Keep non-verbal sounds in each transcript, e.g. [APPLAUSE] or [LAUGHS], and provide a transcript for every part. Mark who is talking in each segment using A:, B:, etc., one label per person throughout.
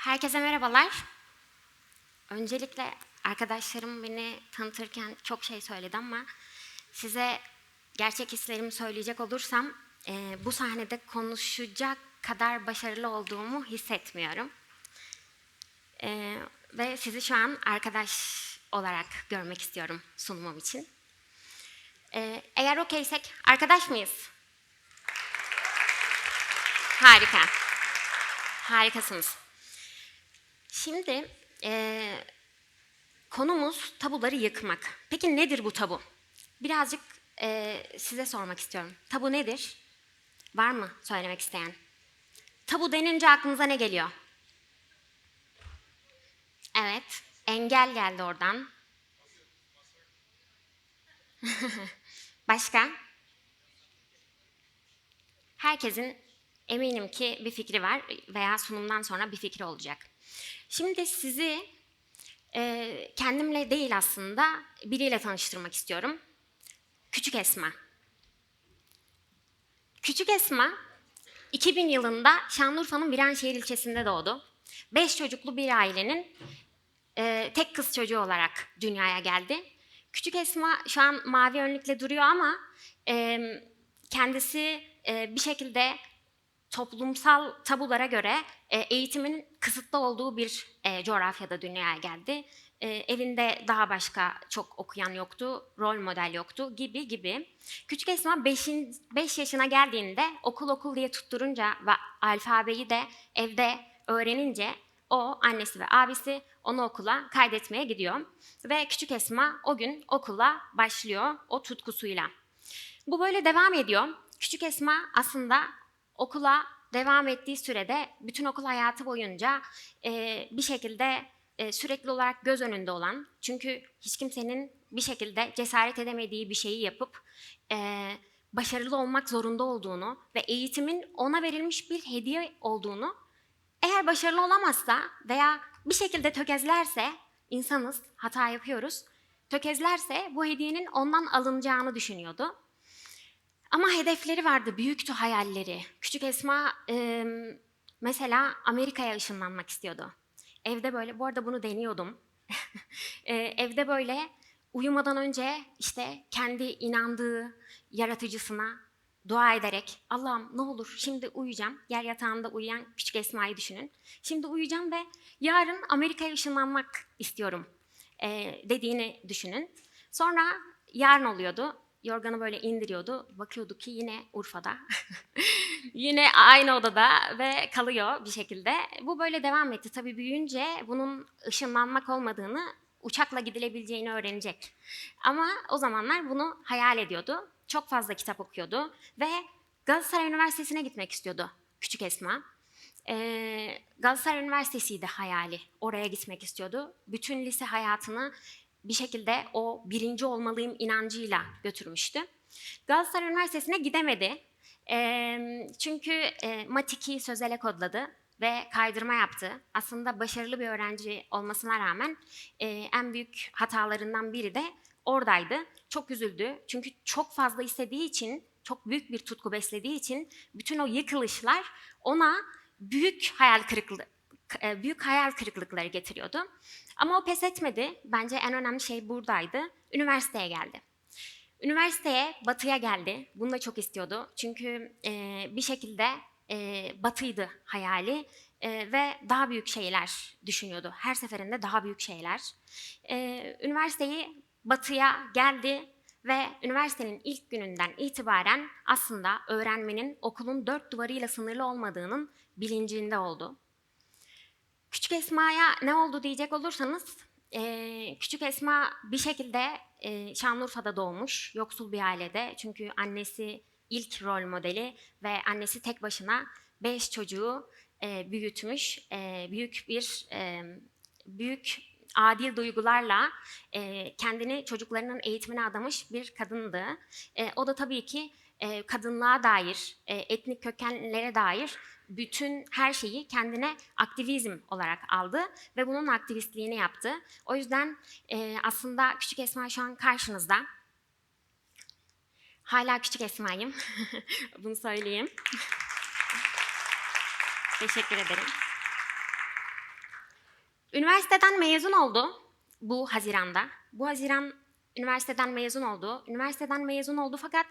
A: Herkese merhabalar. Öncelikle arkadaşlarım beni tanıtırken çok şey söyledi ama size gerçek hislerimi söyleyecek olursam e, bu sahnede konuşacak kadar başarılı olduğumu hissetmiyorum. E, ve sizi şu an arkadaş olarak görmek istiyorum sunumum için. E, eğer okeysek arkadaş mıyız? Harika. Harikasınız. Şimdi eee, konumuz tabuları yıkmak. Peki nedir bu tabu? Birazcık eee, size sormak istiyorum. Tabu nedir? Var mı söylemek isteyen? Tabu denince aklınıza ne geliyor? Evet, engel geldi oradan. [LAUGHS] Başka? Herkesin eminim ki bir fikri var veya sunumdan sonra bir fikri olacak. Şimdi sizi e, kendimle değil aslında biriyle tanıştırmak istiyorum. Küçük Esma. Küçük Esma 2000 yılında Şanlıurfa'nın Viranşehir ilçesinde doğdu. Beş çocuklu bir ailenin e, tek kız çocuğu olarak dünyaya geldi. Küçük Esma şu an mavi önlükle duruyor ama e, kendisi e, bir şekilde toplumsal tabulara göre e, eğitimin kısıtlı olduğu bir e, coğrafyada dünyaya geldi. E, evinde daha başka çok okuyan yoktu, rol model yoktu gibi gibi. Küçük Esma 5 yaşına geldiğinde okul okul diye tutturunca ve alfabeyi de evde öğrenince o annesi ve abisi onu okula kaydetmeye gidiyor. Ve küçük Esma o gün okula başlıyor o tutkusuyla. Bu böyle devam ediyor. Küçük Esma aslında okula devam ettiği sürede bütün okul hayatı boyunca e, bir şekilde e, sürekli olarak göz önünde olan çünkü hiç kimsenin bir şekilde cesaret edemediği bir şeyi yapıp e, başarılı olmak zorunda olduğunu ve eğitimin ona verilmiş bir hediye olduğunu eğer başarılı olamazsa veya bir şekilde tökezlerse insanız hata yapıyoruz tökezlerse bu hediyenin ondan alınacağını düşünüyordu. Ama hedefleri vardı, büyüktü hayalleri. Küçük Esma e, mesela Amerika'ya ışınlanmak istiyordu. Evde böyle, bu arada bunu deniyordum. [LAUGHS] E, evde böyle uyumadan önce işte kendi inandığı yaratıcısına dua ederek Allah'ım ne olur şimdi uyuyacağım. Yer yatağında uyuyan küçük Esma'yı düşünün. Şimdi uyuyacağım ve yarın Amerika'ya ışınlanmak istiyorum e, dediğini düşünün. Sonra yarın oluyordu yorganı böyle indiriyordu. Bakıyordu ki yine Urfa'da. [LAUGHS] yine aynı odada ve kalıyor bir şekilde. Bu böyle devam etti. Tabii büyüyünce bunun ışınlanmak olmadığını, uçakla gidilebileceğini öğrenecek. Ama o zamanlar bunu hayal ediyordu. Çok fazla kitap okuyordu ve Galatasaray Üniversitesi'ne gitmek istiyordu küçük Esma. Ee, Galatasaray Üniversitesi'ydi hayali. Oraya gitmek istiyordu. Bütün lise hayatını bir şekilde o birinci olmalıyım inancıyla götürmüştü. Galatasaray Üniversitesi'ne gidemedi. Çünkü Matik'i sözele kodladı ve kaydırma yaptı. Aslında başarılı bir öğrenci olmasına rağmen en büyük hatalarından biri de oradaydı. Çok üzüldü çünkü çok fazla istediği için, çok büyük bir tutku beslediği için bütün o yıkılışlar ona büyük hayal kırıklığı büyük hayal kırıklıkları getiriyordu. Ama o pes etmedi. Bence en önemli şey buradaydı. Üniversiteye geldi. Üniversiteye, Batı'ya geldi. Bunu da çok istiyordu. Çünkü e, bir şekilde e, Batı'ydı hayali e, ve daha büyük şeyler düşünüyordu. Her seferinde daha büyük şeyler. E, üniversiteyi Batı'ya geldi ve üniversitenin ilk gününden itibaren aslında öğrenmenin okulun dört duvarıyla sınırlı olmadığının bilincinde oldu. Küçük Esma'ya ne oldu diyecek olursanız, e, Küçük Esma bir şekilde e, Şanlıurfa'da doğmuş, yoksul bir ailede. Çünkü annesi ilk rol modeli ve annesi tek başına beş çocuğu e, büyütmüş. E, büyük bir, e, büyük adil duygularla e, kendini çocuklarının eğitimine adamış bir kadındı. E, o da tabii ki e, kadınlığa dair, e, etnik kökenlere dair bütün her şeyi kendine aktivizm olarak aldı ve bunun aktivistliğini yaptı. O yüzden e, aslında Küçük Esma şu an karşınızda. Hala Küçük Esma'yım. [LAUGHS] Bunu söyleyeyim. Teşekkür ederim. Üniversiteden mezun oldu bu Haziran'da. Bu Haziran üniversiteden mezun oldu. Üniversiteden mezun oldu fakat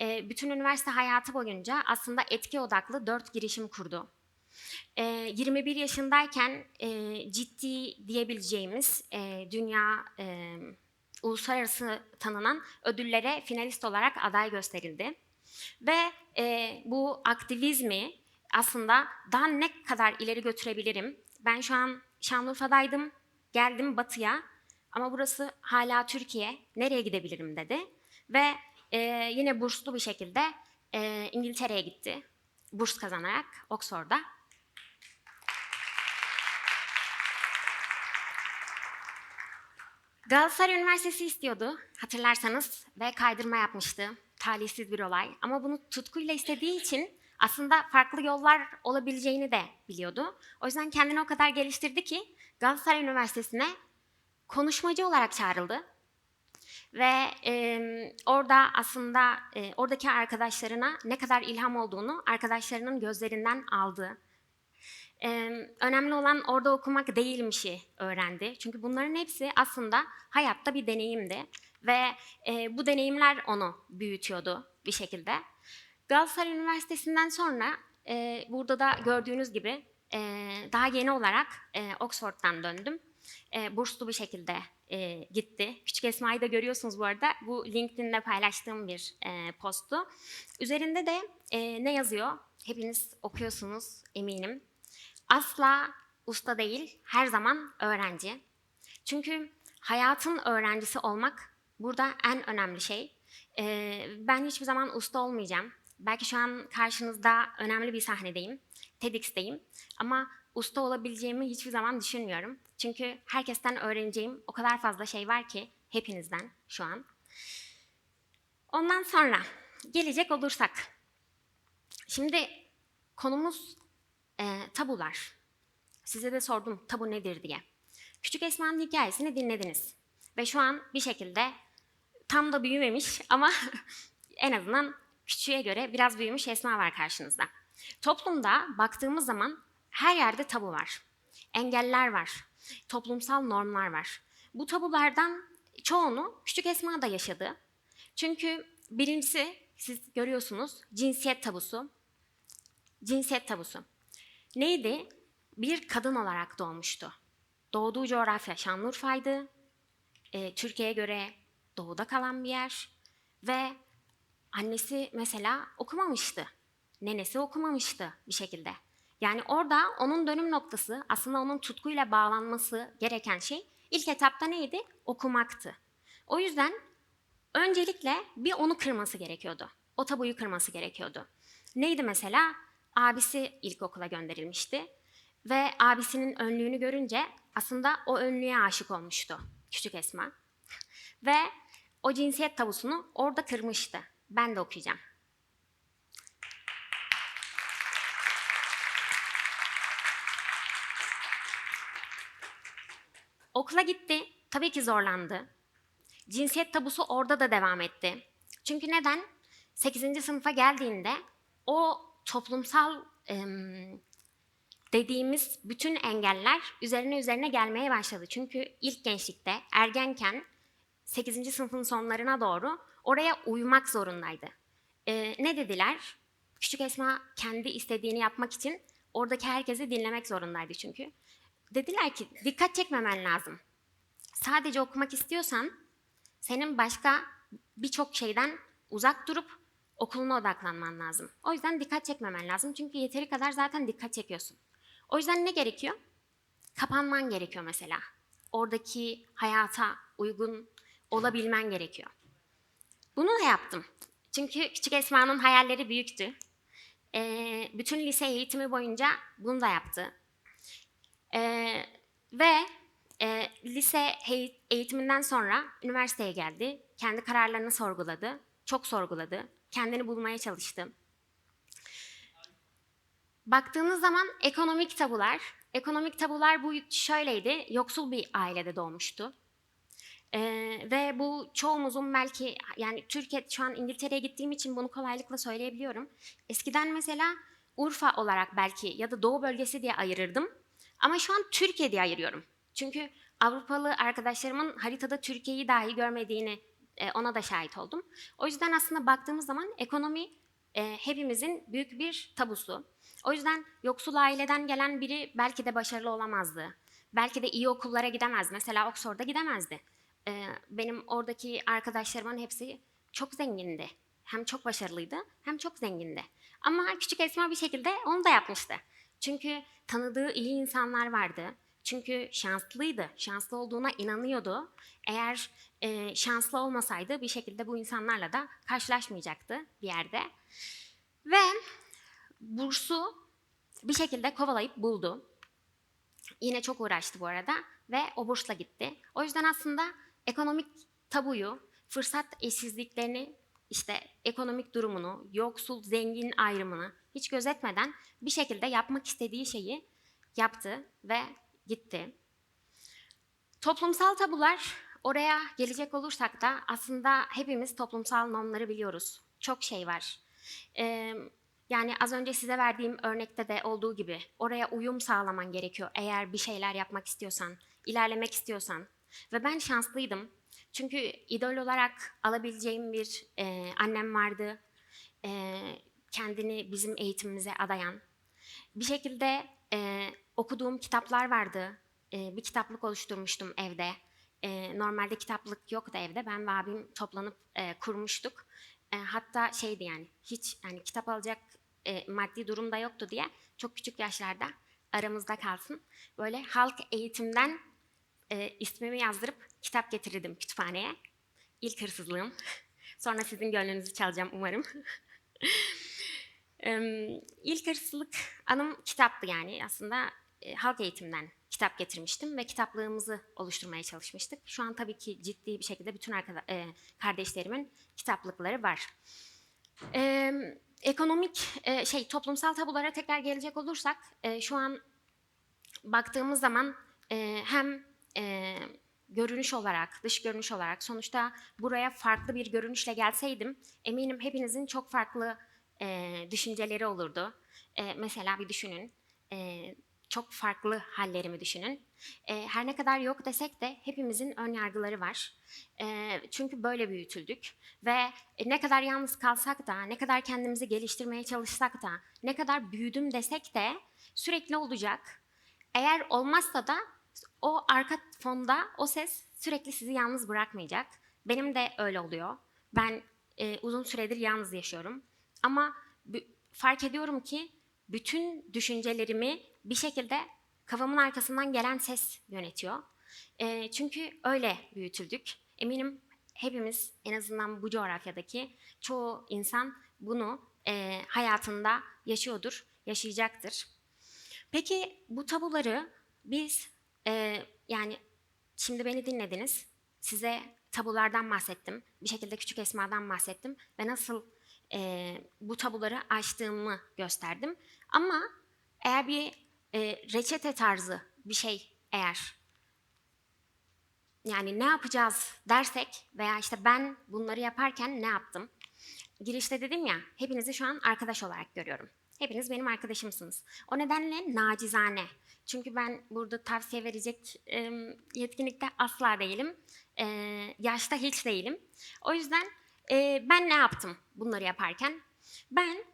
A: e, bütün üniversite hayatı boyunca aslında etki odaklı dört girişim kurdu. E, 21 yaşındayken e, ciddi diyebileceğimiz e, dünya e, uluslararası tanınan ödüllere finalist olarak aday gösterildi. Ve e, bu aktivizmi aslında daha ne kadar ileri götürebilirim? Ben şu an Şanlıurfa'daydım, geldim Batı'ya ama burası hala Türkiye, nereye gidebilirim dedi. Ve e, yine burslu bir şekilde e, İngiltere'ye gitti, burs kazanarak Oxford'da. Galatasaray Üniversitesi istiyordu hatırlarsanız ve kaydırma yapmıştı. Talihsiz bir olay ama bunu tutkuyla istediği için aslında farklı yollar olabileceğini de biliyordu. O yüzden kendini o kadar geliştirdi ki Galatasaray Üniversitesi'ne konuşmacı olarak çağrıldı. Ve e, orada aslında e, oradaki arkadaşlarına ne kadar ilham olduğunu arkadaşlarının gözlerinden aldı. Ee, önemli olan orada okumak değilmişi öğrendi. Çünkü bunların hepsi aslında hayatta bir deneyimdi. Ve e, bu deneyimler onu büyütüyordu bir şekilde. Galatasaray Üniversitesi'nden sonra e, burada da gördüğünüz gibi e, daha yeni olarak e, Oxford'dan döndüm. E, burslu bir şekilde e, gitti. Küçük Esma'yı da görüyorsunuz bu arada. Bu LinkedIn'de paylaştığım bir e, posttu. Üzerinde de e, ne yazıyor? Hepiniz okuyorsunuz eminim. Asla usta değil, her zaman öğrenci. Çünkü hayatın öğrencisi olmak burada en önemli şey. Ee, ben hiçbir zaman usta olmayacağım. Belki şu an karşınızda önemli bir sahnedeyim, TEDx'teyim. Ama usta olabileceğimi hiçbir zaman düşünmüyorum. Çünkü herkesten öğreneceğim o kadar fazla şey var ki hepinizden şu an. Ondan sonra gelecek olursak. Şimdi konumuz e, tabular. Size de sordum tabu nedir diye. Küçük Esma'nın hikayesini dinlediniz. Ve şu an bir şekilde tam da büyümemiş ama [LAUGHS] en azından küçüğe göre biraz büyümüş Esma var karşınızda. Toplumda baktığımız zaman her yerde tabu var. Engeller var. Toplumsal normlar var. Bu tabulardan çoğunu Küçük Esma da yaşadı. Çünkü birincisi siz görüyorsunuz cinsiyet tabusu. Cinsiyet tabusu. Neydi? Bir kadın olarak doğmuştu. Doğduğu coğrafya Şanlıurfa'ydı. E, Türkiye'ye göre doğuda kalan bir yer. Ve annesi mesela okumamıştı. Nenesi okumamıştı bir şekilde. Yani orada onun dönüm noktası aslında onun tutkuyla bağlanması gereken şey ilk etapta neydi? Okumaktı. O yüzden öncelikle bir onu kırması gerekiyordu. O tabuyu kırması gerekiyordu. Neydi mesela? abisi ilkokula gönderilmişti. Ve abisinin önlüğünü görünce aslında o önlüğe aşık olmuştu küçük Esma. Ve o cinsiyet tabusunu orada kırmıştı. Ben de okuyacağım. Okula gitti. Tabii ki zorlandı. Cinsiyet tabusu orada da devam etti. Çünkü neden? 8. sınıfa geldiğinde o toplumsal dediğimiz bütün engeller üzerine üzerine gelmeye başladı. Çünkü ilk gençlikte, ergenken 8. sınıfın sonlarına doğru oraya uymak zorundaydı. Ne dediler? Küçük Esma kendi istediğini yapmak için oradaki herkesi dinlemek zorundaydı çünkü. Dediler ki dikkat çekmemen lazım. Sadece okumak istiyorsan senin başka birçok şeyden uzak durup okuluna odaklanman lazım. O yüzden dikkat çekmemen lazım. Çünkü yeteri kadar zaten dikkat çekiyorsun. O yüzden ne gerekiyor? Kapanman gerekiyor mesela. Oradaki hayata uygun olabilmen gerekiyor. Bunu da yaptım. Çünkü Küçük Esma'nın hayalleri büyüktü. Ee, bütün lise eğitimi boyunca bunu da yaptı. Ee, ve e, lise eğitiminden sonra üniversiteye geldi. Kendi kararlarını sorguladı. Çok sorguladı kendini bulmaya çalıştı. Baktığınız zaman ekonomik tabular, ekonomik tabular bu şöyleydi, yoksul bir ailede doğmuştu. Ee, ve bu çoğumuzun belki, yani Türkiye, şu an İngiltere'ye gittiğim için bunu kolaylıkla söyleyebiliyorum. Eskiden mesela Urfa olarak belki ya da Doğu bölgesi diye ayırırdım. Ama şu an Türkiye diye ayırıyorum. Çünkü Avrupalı arkadaşlarımın haritada Türkiye'yi dahi görmediğini e, ona da şahit oldum. O yüzden aslında baktığımız zaman ekonomi e, hepimizin büyük bir tabusu. O yüzden yoksul aileden gelen biri belki de başarılı olamazdı. Belki de iyi okullara gidemez. Mesela Oxford'a gidemezdi. E, benim oradaki arkadaşlarımın hepsi çok zengindi. Hem çok başarılıydı hem çok zengindi. Ama küçük Esma bir şekilde onu da yapmıştı. Çünkü tanıdığı iyi insanlar vardı. Çünkü şanslıydı. Şanslı olduğuna inanıyordu. Eğer e, şanslı olmasaydı bir şekilde bu insanlarla da karşılaşmayacaktı bir yerde. Ve bursu bir şekilde kovalayıp buldu. Yine çok uğraştı bu arada ve o bursla gitti. O yüzden aslında ekonomik tabuyu, fırsat eşsizliklerini, işte ekonomik durumunu, yoksul, zengin ayrımını hiç gözetmeden bir şekilde yapmak istediği şeyi yaptı ve gitti. Toplumsal tabular oraya gelecek olursak da aslında hepimiz toplumsal normları biliyoruz. Çok şey var. Ee, yani az önce size verdiğim örnekte de olduğu gibi oraya uyum sağlaman gerekiyor eğer bir şeyler yapmak istiyorsan, ilerlemek istiyorsan. Ve ben şanslıydım. Çünkü idol olarak alabileceğim bir e, annem vardı. E, kendini bizim eğitimimize adayan. Bir şekilde e, okuduğum kitaplar vardı. E, bir kitaplık oluşturmuştum evde. E, normalde kitaplık yoktu evde. Ben ve abim toplanıp e, kurmuştuk. E, hatta şeydi yani hiç yani kitap alacak e, maddi durumda yoktu diye çok küçük yaşlarda aramızda kalsın. Böyle halk eğitimden e, ismimi yazdırıp kitap getirirdim kütüphaneye. İlk hırsızlığım. [LAUGHS] Sonra sizin gönlünüzü çalacağım umarım. [LAUGHS] İlk hırsızlık anım kitaptı yani aslında e, halk eğitimden kitap getirmiştim ve kitaplığımızı oluşturmaya çalışmıştık. Şu an tabii ki ciddi bir şekilde bütün e, kardeşlerimin kitaplıkları var. Ekonomik e, şey toplumsal tabulara tekrar gelecek olursak şu an baktığımız zaman hem görünüş olarak, dış görünüş olarak sonuçta buraya farklı bir görünüşle gelseydim eminim hepinizin çok farklı e, düşünceleri olurdu. E, mesela bir düşünün, e, çok farklı hallerimi düşünün. E, her ne kadar yok desek de hepimizin ön yargıları var. E, çünkü böyle büyütüldük ve e, ne kadar yalnız kalsak da, ne kadar kendimizi geliştirmeye çalışsak da, ne kadar büyüdüm desek de sürekli olacak. Eğer olmazsa da o arka fonda o ses sürekli sizi yalnız bırakmayacak. Benim de öyle oluyor. Ben e, uzun süredir yalnız yaşıyorum. Ama fark ediyorum ki bütün düşüncelerimi bir şekilde kafamın arkasından gelen ses yönetiyor. E, çünkü öyle büyütüldük. Eminim hepimiz en azından bu coğrafyadaki çoğu insan bunu e, hayatında yaşıyordur, yaşayacaktır. Peki bu tabuları biz e, yani şimdi beni dinlediniz. Size tabulardan bahsettim. Bir şekilde küçük Esma'dan bahsettim ve nasıl e, bu tabuları aştığımı gösterdim. Ama eğer bir e, reçete tarzı bir şey eğer yani ne yapacağız dersek veya işte ben bunları yaparken ne yaptım? Girişte dedim ya hepinizi şu an arkadaş olarak görüyorum. Hepiniz benim arkadaşımsınız. O nedenle nacizane. Çünkü ben burada tavsiye verecek e, yetkinlikte asla değilim. E, yaşta hiç değilim. O yüzden e, ben ne yaptım bunları yaparken? Ben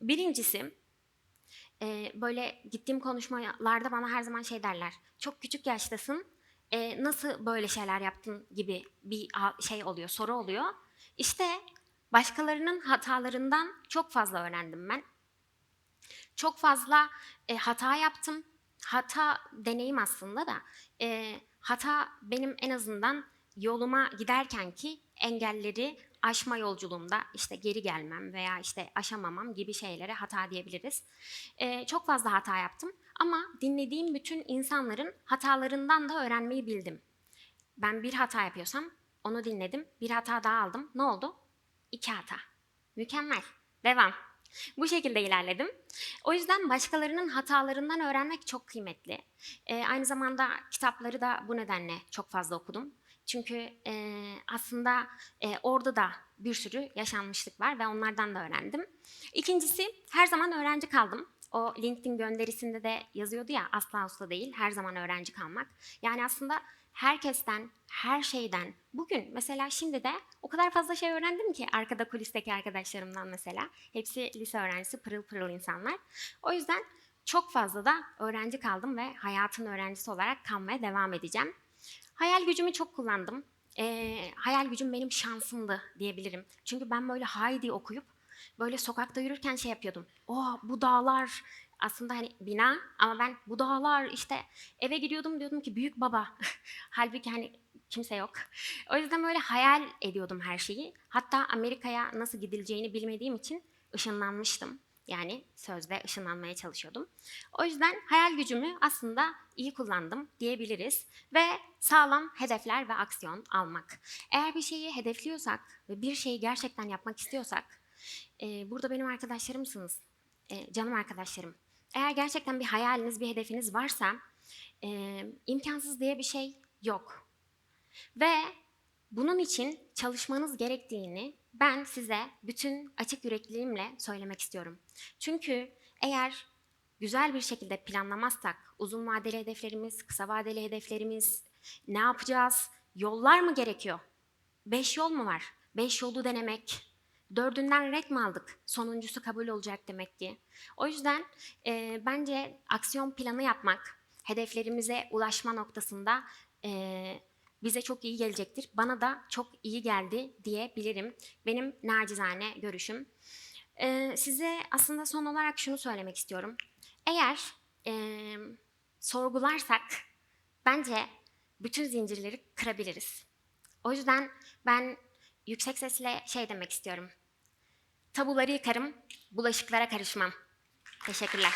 A: birincisi e, böyle gittiğim konuşmalarda bana her zaman şey derler. Çok küçük yaştasın. e, nasıl böyle şeyler yaptın gibi bir şey oluyor, soru oluyor. İşte başkalarının hatalarından çok fazla öğrendim ben. Çok fazla e, hata yaptım. Hata deneyim aslında da. E, hata benim en azından yoluma giderken ki engelleri aşma yolculuğumda işte geri gelmem veya işte aşamamam gibi şeylere hata diyebiliriz. E, çok fazla hata yaptım ama dinlediğim bütün insanların hatalarından da öğrenmeyi bildim. Ben bir hata yapıyorsam onu dinledim, bir hata daha aldım. Ne oldu? İki hata. Mükemmel. Devam. Bu şekilde ilerledim. O yüzden başkalarının hatalarından öğrenmek çok kıymetli. Ee, aynı zamanda kitapları da bu nedenle çok fazla okudum. Çünkü e, aslında e, orada da bir sürü yaşanmışlık var ve onlardan da öğrendim. İkincisi her zaman öğrenci kaldım. o LinkedIn gönderisinde de yazıyordu ya asla usta değil, her zaman öğrenci kalmak. Yani aslında herkesten, her şeyden, bugün mesela şimdi de o kadar fazla şey öğrendim ki arkada kulisteki arkadaşlarımdan mesela. Hepsi lise öğrencisi, pırıl pırıl insanlar. O yüzden çok fazla da öğrenci kaldım ve hayatın öğrencisi olarak kalmaya devam edeceğim. Hayal gücümü çok kullandım. Ee, hayal gücüm benim şansımdı diyebilirim. Çünkü ben böyle Heidi okuyup böyle sokakta yürürken şey yapıyordum. Oh bu dağlar aslında hani bina ama ben bu dağlar işte eve giriyordum diyordum ki büyük baba. [LAUGHS] Halbuki hani kimse yok. O yüzden böyle hayal ediyordum her şeyi. Hatta Amerika'ya nasıl gidileceğini bilmediğim için ışınlanmıştım. Yani sözde ışınlanmaya çalışıyordum. O yüzden hayal gücümü aslında iyi kullandım diyebiliriz. Ve sağlam hedefler ve aksiyon almak. Eğer bir şeyi hedefliyorsak ve bir şeyi gerçekten yapmak istiyorsak, e, burada benim arkadaşlarımsınız, e, canım arkadaşlarım. Eğer gerçekten bir hayaliniz, bir hedefiniz varsa, e, imkansız diye bir şey yok. Ve bunun için çalışmanız gerektiğini ben size bütün açık yürekliliğimle söylemek istiyorum. Çünkü eğer güzel bir şekilde planlamazsak, uzun vadeli hedeflerimiz, kısa vadeli hedeflerimiz, ne yapacağız, yollar mı gerekiyor? Beş yol mu var? Beş yolu denemek, dördünden red mi aldık? Sonuncusu kabul olacak demek ki. O yüzden e, bence aksiyon planı yapmak, hedeflerimize ulaşma noktasında e, bize çok iyi gelecektir. Bana da çok iyi geldi diyebilirim. Benim nacizane görüşüm. Ee, size aslında son olarak şunu söylemek istiyorum. Eğer eee, sorgularsak bence bütün zincirleri kırabiliriz. O yüzden ben yüksek sesle şey demek istiyorum. Tabuları yıkarım, bulaşıklara karışmam. Teşekkürler.